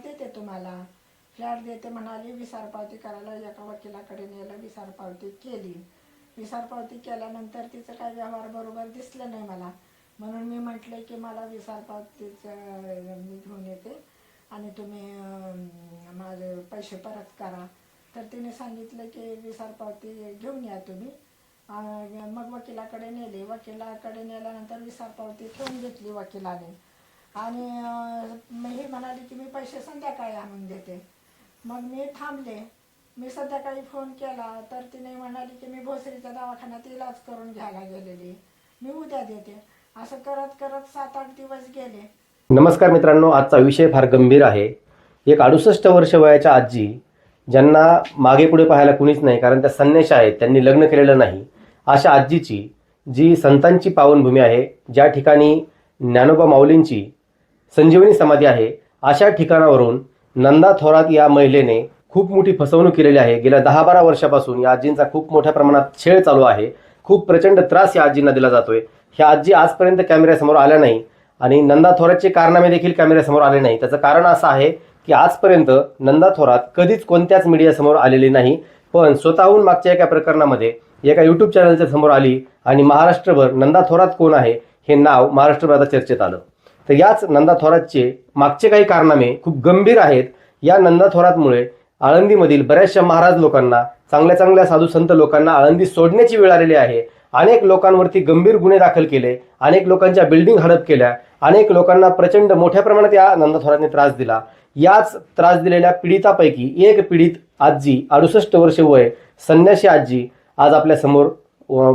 Flat देते तुम्हाला. Flat देते म्हणाली विसार पावती करायला एका वकिलाकडे नेलं विसार पावती केली. विसार पावती केल्यानंतर तिचं काय व्यवहार बरोबर दिसलं नाही मला. म्हणून मी म्हटले की मला विसार पावतीचं मी घेऊन येते आणि तुम्ही माझे पैसे परत करा. तर तिने सांगितलं की विसार पावती घेऊन या तुम्ही. मग वकिलाकडे नेले. वकिलाकडे नेल्यानंतर विसार पावती ठेवून घेतली वकिलाने. आणि हे म्हणाले की मी पैसे संध्याकाळी आणून देते. मग मी थांबले. मी संध्याकाळी फोन केला तर तिने म्हणाली की मी भोसरीच्या दवाखान्यात इलाज करून घ्यायला गेलेली. मी उद्या देते. असं करत करत सात आठ दिवस गेले. नमस्कार मित्रांनो आजचा विषय फार गंभीर आहे. एक अडुसष्ट वर्ष वयाच्या आजी ज्यांना मागे पुढे पाहायला कुणीच नाही कारण त्या संन्याशा आहेत त्यांनी लग्न केलेलं नाही. अशा आजीची जी संतांची पावनभूमी आहे ज्या ठिकाणी ज्ञानोबा माऊलींची संजीवनी समाधी आहे. अशा ठिकाणावरून नंदा थोरात या महिलेने खूप मोठी फसवणूक केलेली आहे. गेल्या दहा बारा वर्षापासून या आजींचा खूप मोठ्या प्रमाणात छेळ चालू आहे. खूप प्रचंड त्रास या आजींना दिला जातोय. ह्या आजी आजपर्यंत कॅमेऱ्यासमोर आल्या नाही आणि नंदा थोरातचे कारनामे देखील कॅमेऱ्यासमोर आले नाही. त्याचं कारण असं आहे की आजपर्यंत नंदा थोरात कधीच कोणत्याच मीडियासमोर आलेली नाही. पण स्वतःहून मागच्या एका प्रकरणामध्ये एका यूट्यूब चॅनलच्या समोर आली आणि महाराष्ट्रभर नंदा थोरात कोण आहे हे नाव महाराष्ट्रभर आता चर्चेत आलं. तर याच नंदा थोरातचे मागचे काही कारनामे खूप गंभीर आहेत. या नंदा थोरातमुळे आळंदीमधील बऱ्याचशा महाराज लोकांना चांगल्या चांगल्या साधू संत लोकांना आळंदी सोडण्याची वेळ आलेली आहे. अनेक लोकांवरती गंभीर गुन्हे दाखल केले अनेक लोकांच्या बिल्डिंग हडप केल्या अनेक लोकांना प्रचंड मोठ्या प्रमाणात या नंदा थोरातने त्रास दिला. याच त्रास दिलेल्या पीडितापैकी एक पीडित आजी अडुसष्ट वर्ष वय संन्याशी आजी आज आपल्यासमोर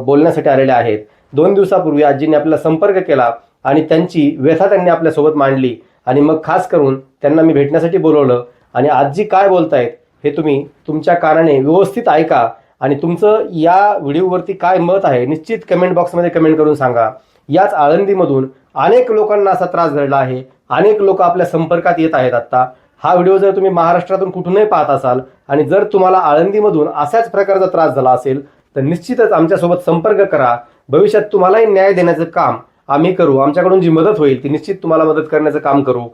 बोलण्यासाठी आलेल्या आहेत. दोन दिवसापूर्वी आजीने आपला संपर्क केला. आणि त्यांची व्यथा त्यांनी आपल्यासोबत मांडली. आणि मग खास करून त्यांना मी भेटण्यासाठी बोलवलं. आणि आजी काय बोलतायत हे तुम्ही तुमच्या कानाने व्यवस्थित ऐका. आणि तुमचं या व्हिडिओवरती काय मत आहे निश्चित कमेंट बॉक्समध्ये कमेंट करून सांगा. याच आळंदीमधून अनेक लोकांना असा त्रास घडला आहे. अनेक लोक आपल्या संपर्कात येत आहेत आत्ता. हा व्हिडिओ जर तुम्ही महाराष्ट्रातून कुठूनही पाहत असाल आणि जर तुम्हाला आळंदीमधून अशाच प्रकारचा त्रास झाला असेल तर निश्चितच आमच्यासोबत संपर्क करा. भविष्यात तुम्हालाही न्याय देण्याचं काम आम्ही करू. आमच्याकडून जी मदत होईल ती निश्चित तुम्हाला मदत करण्याचं काम करू.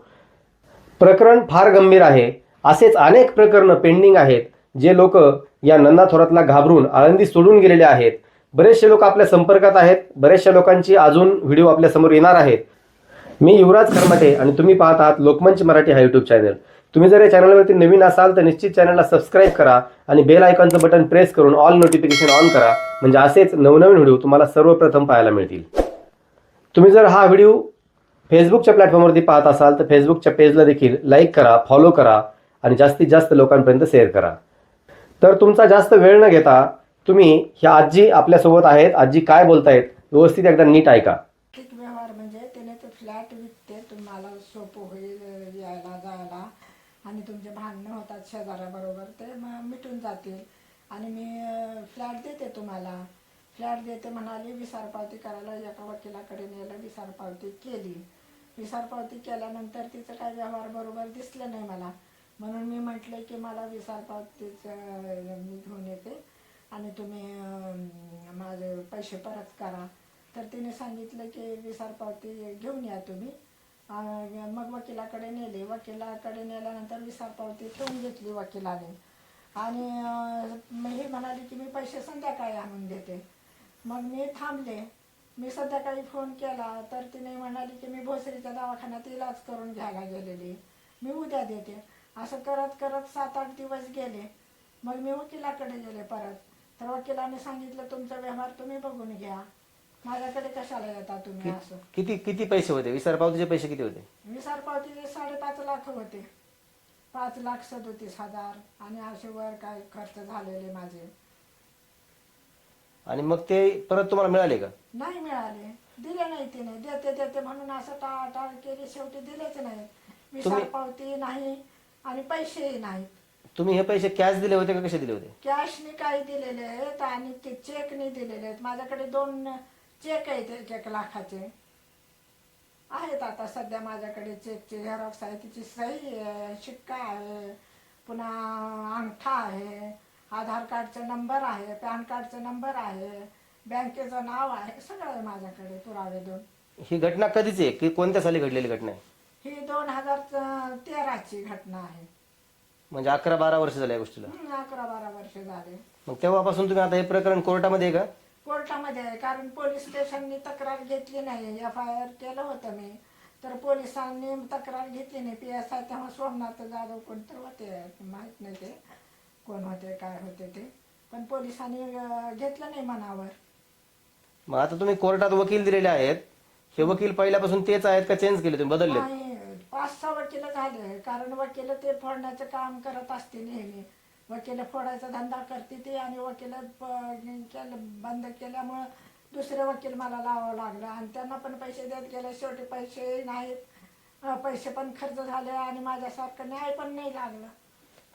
प्रकरण फार गंभीर आहे. असेच अनेक प्रकरणं पेंडिंग आहेत जे लोक या नंदा थोरातला घाबरून आळंदी सोडून गेलेले आहेत. बरेचसे लोक आपल्या संपर्कात आहेत. बऱ्याचशा लोकांची अजून व्हिडिओ आपल्यासमोर येणार आहेत. मी युवराज खरमाटे आणि तुम्ही पाहत आहात लोकमंच मराठी हा यूट्यूब चॅनल तुम्ही जर या चॅनलवरती नवीन असाल तर निश्चित चॅनलला सबस्क्राईब करा आणि बेल आयकॉनचं बटन प्रेस करून ऑल नोटिफिकेशन ऑन करा. म्हणजे असेच नवनवीन व्हिडिओ तुम्हाला सर्वप्रथम पाहायला मिळतील. तुम्ही जर हा व्हिडिओ फेसबुकच्या प्लॅटफॉर्मवरती पाहत असाल तर फेसबुकच्या पेजला देखील लाईक करा फॉलो करा आणि जास्तीत जास्त लोकांपर्यंत शेअर करा. तर तुमचा जास्त वेळ न घेता तुम्ही ह्या आजी आपल्यासोबत आहेत. आजी काय बोलतायत? व्यवस्थित एकदा नीट ऐका. आर्थिक व्यवहार म्हणजे त्याने ते फ्लॅट विकते तुम्हाला सोपं होईल यायला जायला. आणि तुमचे भांडणं होतात शेजाऱ्याबरोबर ते मग मिटून जातील. आणि मी फ्लॅट देते तुम्हाला. फ्लॅट देते म्हणाली विसार पावती करायला एका वकिलाकडे नेलं विसार पावती केली. विसार पावती केल्यानंतर तिचं काय व्यवहार बरोबर दिसलं नाही मला. म्हणून मी म्हटले की मला विसार पावतीचं मी घेऊन येते आणि तुम्ही माझे पैसे परत करा. तर तिने सांगितलं की विसार पावती घेऊन या तुम्ही. मग वकिलाकडे नेले. वकिलाकडे नेल्यानंतर विसार पावती ठेवून घेतली वकिलाने. आणि हे म्हणाली की मी पैसे संध्याकाळी आणून देते. मग मी थांबले. मी संध्याकाळी फोन केला तर तिने म्हणाली की मी भोसरीच्या दवाखान्यात इलाज करून घ्यायला गेलेली. मी उद्या देते. असं करत करत सात आठ दिवस गेले. मग मी वकिलाकडे गेले परत. तर वकिलाने सांगितलं तुमचा व्यवहार तुम्ही बघून घ्या. माझ्याकडे कशाला येता तुम्ही असं? किती किती पैसे होते? विसर पावतीचे पैसे किती होते? विसार पावतीचे साडेपाच लाख होते. पाच लाख सदोतीस हजार. आणि असे वर काय खर्च झालेले माझे. आणि मग ते परत तुम्हाला मिळाले का? नाही मिळाले. दिले नाही तिने. देते देते म्हणून असं टाळाटाळ केली. शेवटी दिलेच नाही. तुम्ही- पावती नाही आणि पैसेही नाहीत तुम्ही हे पैसे कॅश दिले होते का कसे दिले होते? कॅशने काही दिलेले आहेत आणि ते चेकने दिलेले आहेत. माझ्याकडे दोन चेक आहेत एक एक लाखाचे. आहेत आता सध्या माझ्याकडे चेकची झेरॉक्स आहे तिची सही आहे शिक्का आहे पुन्हा अंगठा आहे आधार कार्डचा नंबर आहे पॅन कार्डचा नंबर आहे बँकेचं नाव आहे सगळं आहे माझ्याकडे पुरावे दोन ही घटना कधीची आहे? की कोणत्या साली घडलेली घटना आहे? ही दोन हजार तेरा आजची घटना आहे. म्हणजे अकरा बारा वर्ष झाले या गोष्टीला? हं, अकरा बारा वर्ष झाले. मग तेव्हापासून तुम्ही आता हे प्रकरण कोर्टामध्ये आहे का? कोर्टामध्ये आहे कारण पोलीस स्टेशननी तक्रार घेतली नाही. एफ आय आर केलं होतं मी. तर पोलिसांनी तक्रार घेतली नाही. पी एस आय तेव्हा सोमनाथ जाधव कोणतर होते माहीत नाही ते. कोण होते काय होते ते. पण पोलिसांनी अं, घेतलं नाही मनावर. मग आता तुम्ही कोर्टात वकील दिलेले आहेत. हे वकील पहिल्यापासून तेच आहेत का चेंज केले तुम्ही बदलले नाही पाच सहा वकील झाले. कारण वकील ते फोडण्याचं काम करत असते नेहमी. वकील फोडायचा धंदा करते ते आणि वकील प- केलं बंद केल्यामुळं दुसरे वकील मला लावावं लागलं. आणि त्यांना पण पैसे देत गेले. शेवटी पैसे नाहीत. अं, पैसे पण खर्च झाले आणि माझ्यासारखं न्याय पण नाही लागला.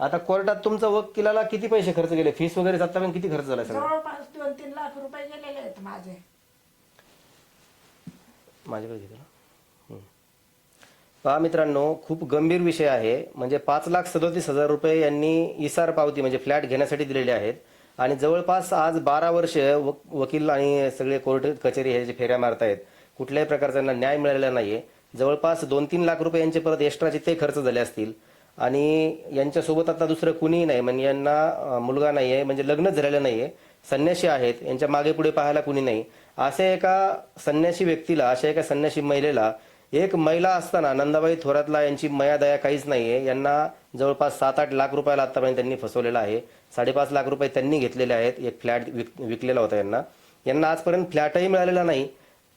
आता कोर्टात तुमचा वकिलाला किती पैसे खर्च केले फीस वगैरे आतापर्यंत किती खर्च झाला सगळं? जवळपास दोन तीन लाख रुपये गेलेले आहेत माझे. माझ्याकडे घेतो ना. पहा मित्रांनो खूप गंभीर विषय आहे. म्हणजे पाच लाख सदोतीस हजार रुपये यांनी इसार पावती म्हणजे फ्लॅट घेण्यासाठी दिलेले आहेत. आणि जवळपास आज बारा वर्ष वक वकील आणि सगळे कोर्ट कचेरी हे जे फेऱ्या मारतायत कुठल्याही प्रकारचा त्यांना न्याय मिळालेला नाहीये. जवळपास दोन तीन लाख रुपये यांचे परत एक्स्ट्राचे ते खर्च झाले असतील. आणि यांच्यासोबत आता दुसरं कुणीही नाही म्हणजे यांना मुलगा नाही आहे म्हणजे लग्नच झालेलं नाही आहे संन्याशी आहेत यांच्या मागे पुढे पाहायला कुणी नाही. अशा एका संन्याशी व्यक्तीला अशा एका संन्याशी महिलेला एक महिला असताना नंदाबाई थोरातला यांची मयादया काहीच नाहीये. यांना जवळपास सात आठ लाख रुपयाला आतापर्यंत त्यांनी फसवलेला आहे. साडेपाच लाख रुपये त्यांनी घेतलेले आहेत. एक फ्लॅट विक विकलेला होता यांना. यांना आजपर्यंत फ्लॅटही मिळालेला नाही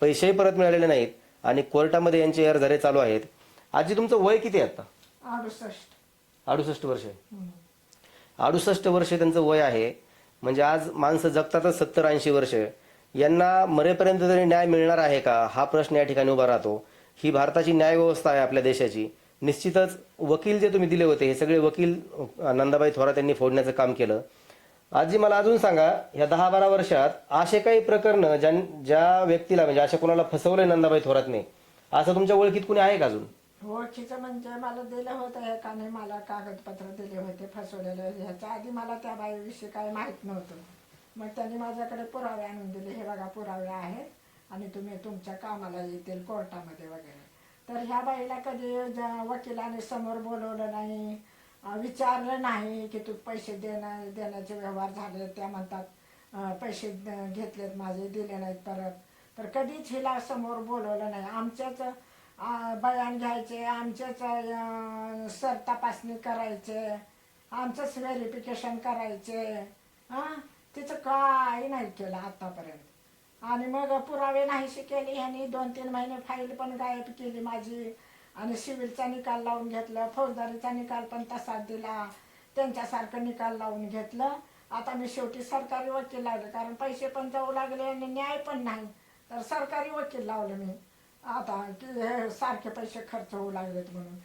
पैसेही परत मिळालेले नाहीत आणि कोर्टामध्ये यांचे एअर झाले चालू आहेत. आजी तुमचं वय किती आहे आता? अडुसष्ट. अडुसष्ट वर्ष. अडुसष्ट वर्ष त्यांचं वय आहे. म्हणजे आज माणसं जगतातच सत्तर ऐंशी वर्ष. यांना मरेपर्यंत तरी न्याय मिळणार आहे का? हा प्रश्न या ठिकाणी उभा राहतो. ही भारताची न्याय व्यवस्था आहे आपल्या देशाची. निश्चितच वकील जे तुम्ही दिले होते हे सगळे वकील नंदाबाई थोरात यांनी फोडण्याचं काम केलं. आजी मला अजून सांगा या दहा बारा वर्षात असे काही प्रकरण ज्या ज्या व्यक्तीला म्हणजे अशा कोणाला फसवलंय नंदाबाई थोरातने असं तुमच्या ओळखीत कुणी आहे का अजून? ओळखीचं म्हणजे मला दिलं होतं एकाने मला कागदपत्र दिले होते फसवलेले. ह्याच्या आधी मला त्या बाईविषयी काही माहीत नव्हतं. मग त्यांनी माझ्याकडे पुरावे आणून दिले. हे बघा पुरावे आहेत आणि तुम्ही तुमच्या कामाला येतील कोर्टामध्ये वगैरे. तर ह्या बाईला कधी ज्या वकिलाने समोर बोलवलं नाही विचारलं नाही की तू पैसे देणं देण्याचे व्यवहार झाले त्या म्हणतात पैसे घेतलेत माझे दिले नाहीत परत. तर कधीच हिला समोर बोलवलं नाही. आमच्याच बयान घ्यायचे आमचेच सर तपासणी करायचे आमचंच व्हेरिफिकेशन करायचे हां तिचं काही नाही केलं आतापर्यंत. आणि मग पुरावे नाहीशी केले ह्यानी दोन तीन महिने फाईल पण गायब केली माझी. आणि सिव्हिलचा निकाल लावून घेतलं फौजदारीचा निकाल पण तसाच दिला त्यांच्यासारखं निकाल लावून घेतलं. आता मी शेवटी सरकारी वकील लावले कारण पैसे पण जाऊ लागले आणि न्याय पण नाही. तर सरकारी वकील लावलं मी. आता की हे सारखे पैसे खर्च होऊ लागलेत म्हणून.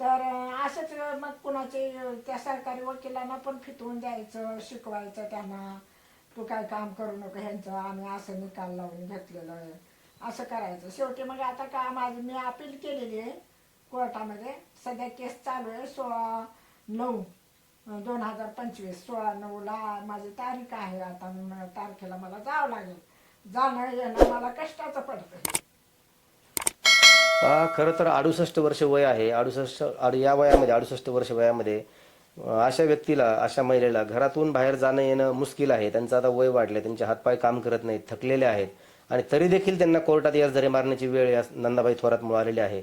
तर असंच मग कुणाचे त्या सरकारी वकिलांना पण फितवून द्यायचं शिकवायचं त्यांना. तू काय काम करू नको ह्यांचं आम्ही असं निकाल लावून घेतलेलं आहे. असं करायचं. शेवटी मग आता का माझी मी अपील केलेली आहे कोर्टामध्ये. सध्या केस चालू आहे सोळा नऊ दोन हजार पंचवीस. सोळा नऊला माझी तारीख आहे आता. तारखेला मला जावं लागेल. जाणं येणं मला कष्टाचं पडतं खरं तर अडुसष्ट वर्ष वय आहे. अडुसष्ट अडु या वयामध्ये अडुसष्ट वर्ष वयामध्ये अशा व्यक्तीला अशा महिलेला घरातून बाहेर जाणं येणं मुश्किल आहे. त्यांचं आता वय वाढलं त्यांचे हातपाय काम करत नाहीत थकलेले आहेत. आणि तरी देखील त्यांना कोर्टात याच मारण्याची वेळ या नंदाबाई थोरात मिळालेली आहे.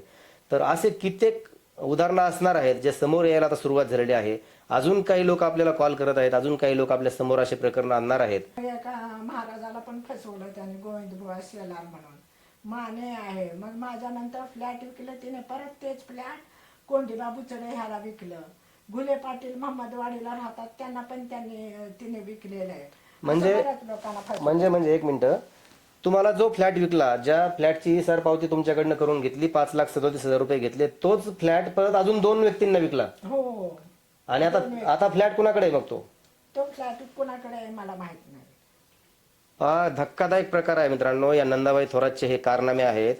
तर असे कित्येक उदाहरणं असणार आहेत जे समोर यायला आता सुरुवात झालेली आहे. अजून काही लोक आपल्याला कॉल करत आहेत. अजून काही लोक आपल्यासमोर असे प्रकरण आणणार आहेत. महाराजाला पण फसवलं त्याने गोविंद बुवा शेलार म्हणून. माने आहे. मग माझ्या नंतर फ्लॅट विकलं तिने परत तेच फ्लॅट कोंडीबा बुचडे ह्याला विकलं. घुले पाटील महम्मदवाडीला राहतात त्यांना पण त्यांनी तिने विकलेलं आहे. असं म्हणजे- बऱ्याच लोकांना फसवलं. म्हणजे म्हणजे एक मिनिट. तुम्हाला जो फ्लॅट विकला ज्या फ्लॅटची सर पावती तुमच्याकडनं करून घेतली पाच लाख सदोतीस हजार रुपये घेतले तोच फ्लॅट परत अजून दोन व्यक्तींना विकला. हो आणि आता आता फ्लॅट कुणाकडे आहे मग तो? तो फ्लॅट कुणाकडे आहे मला माहीत नाही. हा धक्कादायक प्रकार आहे मित्रांनो. या नंदाबाई थोरातचे हे कारनामे आहेत.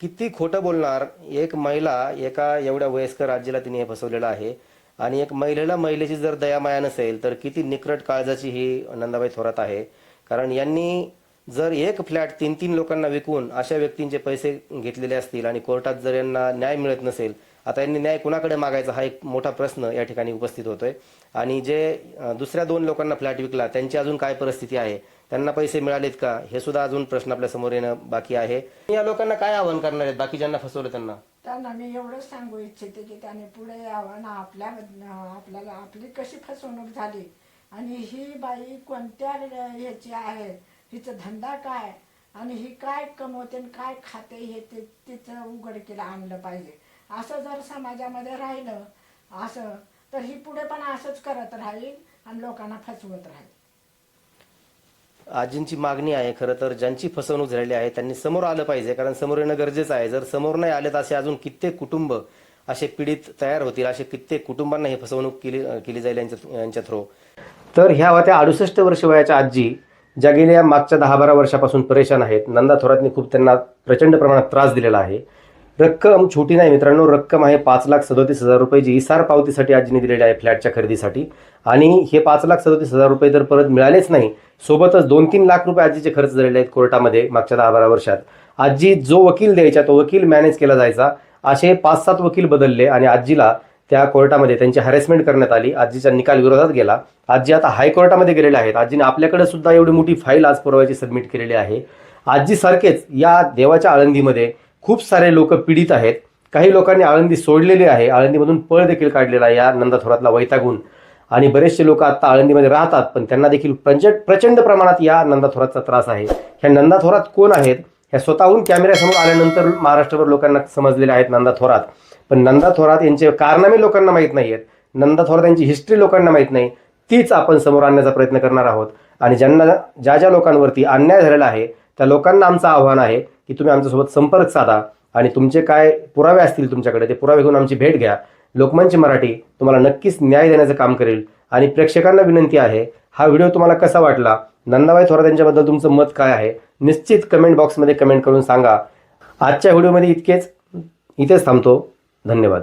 किती खोटं बोलणार? एक महिला एका एवढ्या वयस्कर राज्याला तिने हे फसवलेलं आहे. आणि एक महिलेला महिलेची जर दयामाया नसेल तर किती निकरट काळजाची ही नंदाबाई थोरात आहे. कारण यांनी जर एक फ्लॅट तीन तीन लोकांना विकून अशा व्यक्तींचे पैसे घेतलेले असतील आणि कोर्टात जर यांना न्याय मिळत नसेल आता यांनी न्याय कुणाकडे मागायचा? हा एक मोठा प्रश्न या ठिकाणी उपस्थित होतोय. आणि जे दुसऱ्या दोन लोकांना फ्लॅट विकला त्यांची अजून काय परिस्थिती आहे? त्यांना पैसे मिळालेत का? हे सुद्धा अजून प्रश्न आपल्यासमोर येणं बाकी आहे. या लोकांना काय आव्हान करणार आहेत? बाकी ज्यांना फसवलं त्यांना. त्यांना मी एवढंच सांगू इच्छिते की त्याने पुढे यावं ना. आपल्या आपल्याला आपली कशी फसवणूक झाली? आणि ही बाई कोणत्या ह्याची आहे? हिचा धंदा काय? आणि ही काय कमवते आणि काय खाते हे ते तिचं उघडकीला आणलं पाहिजे. असं जर समाजामध्ये राहिलं असं तर ही पुढे पण असंच करत राहील आणि लोकांना फसवत राहील. आजींची मागणी आहे खरं तर. ज्यांची फसवणूक झालेली आहे त्यांनी समोर आलं पाहिजे. कारण समोर येणं गरजेचं आहे. जर समोर नाही आले तर असे अजून कित्येक कुटुंब असे पीडित तयार होतील असे कित्येक कुटुंबांना ही फसवणूक केली केली जाईल यांच्या यांच्या थ्रो. तर ह्या होत्या अडुसष्ट वर्ष वयाच्या आजी ज्या गेल्या मागच्या दहा बारा वर्षापासून परेशान आहेत. नंदा थोरातनी खूप त्यांना प्रचंड प्रमाणात त्रास दिलेला आहे. रक्कम छोटी नाही मित्रांनो रक्कम आहे पाच लाख सदोतीस हजार रुपये जी इसार पावतीसाठी आजीने दिलेली आहे फ्लॅटच्या खरेदीसाठी. आणि हे पाच लाख सदोतीस हजार रुपये जर परत मिळालेच नाही सोबतच दोन तीन लाख रुपये आजीचे खर्च झालेले आहेत कोर्टामध्ये मागच्या दहा बारा वर्षात. आजी जो वकील द्यायचा तो वकील मॅनेज केला जायचा. असे पाच सात वकील बदलले आणि आजीला त्या कोर्टामध्ये त्यांची हॅरेसमेंट करण्यात आली. आजीचा निकाल विरोधात गेला. आजी आता हायकोर्टामध्ये गेलेले आहेत. आजीने आपल्याकडे सुद्धा एवढी मोठी फाईल आज पुरवायची सबमिट केलेली आहे. आजीसारखेच या देवाच्या आळंदीमध्ये खूप सारे लोक पीडित आहेत. काही लोकांनी आळंदी सोडलेली आहे. आळंदीमधून पळ देखील काढलेला आहे या नंदा थोरातला वैतागून. आणि बरेचसे लोक आता आळंदीमध्ये राहतात पण त्यांना देखील प्रचंड प्रचंड प्रमाणात या नंदा थोरातचा त्रास आहे. ह्या नंदा थोरात कोण आहेत? ह्या स्वतःहून कॅमेऱ्यासमोर आल्यानंतर महाराष्ट्रभर लोकांना समजलेले आहेत नंदा थोरात पण नंदा थोरात यांचे कारनामे लोकांना माहीत नाही आहेत नंदा थोरात यांची हिस्ट्री लोकांना माहीत नाही. तीच आपण समोर आणण्याचा प्रयत्न करणार आहोत. आणि ज्यांना ज्या ज्या लोकांवरती अन्याय झालेला आहे त्या लोकांना आमचं आव्हान आहे की तुम्ही आमच्यासोबत संपर्क साधा आणि तुमचे काय पुरावे असतील तुमच्याकडे ते पुरावे घेऊन आमची भेट घ्या. लोकमंच मराठी तुम्हाला नक्कीच न्याय देण्याचं काम करेल आणि प्रेक्षकांना विनंती आहे हा व्हिडिओ तुम्हाला कसा वाटला? नंदाबाई थोरात यांच्याबद्दल तुमचं मत काय आहे? निश्चित कमेंट बॉक्समध्ये कमेंट करून सांगा. आजच्या व्हिडिओमध्ये इतकेच. इथेच थांबतो. धन्यवाद.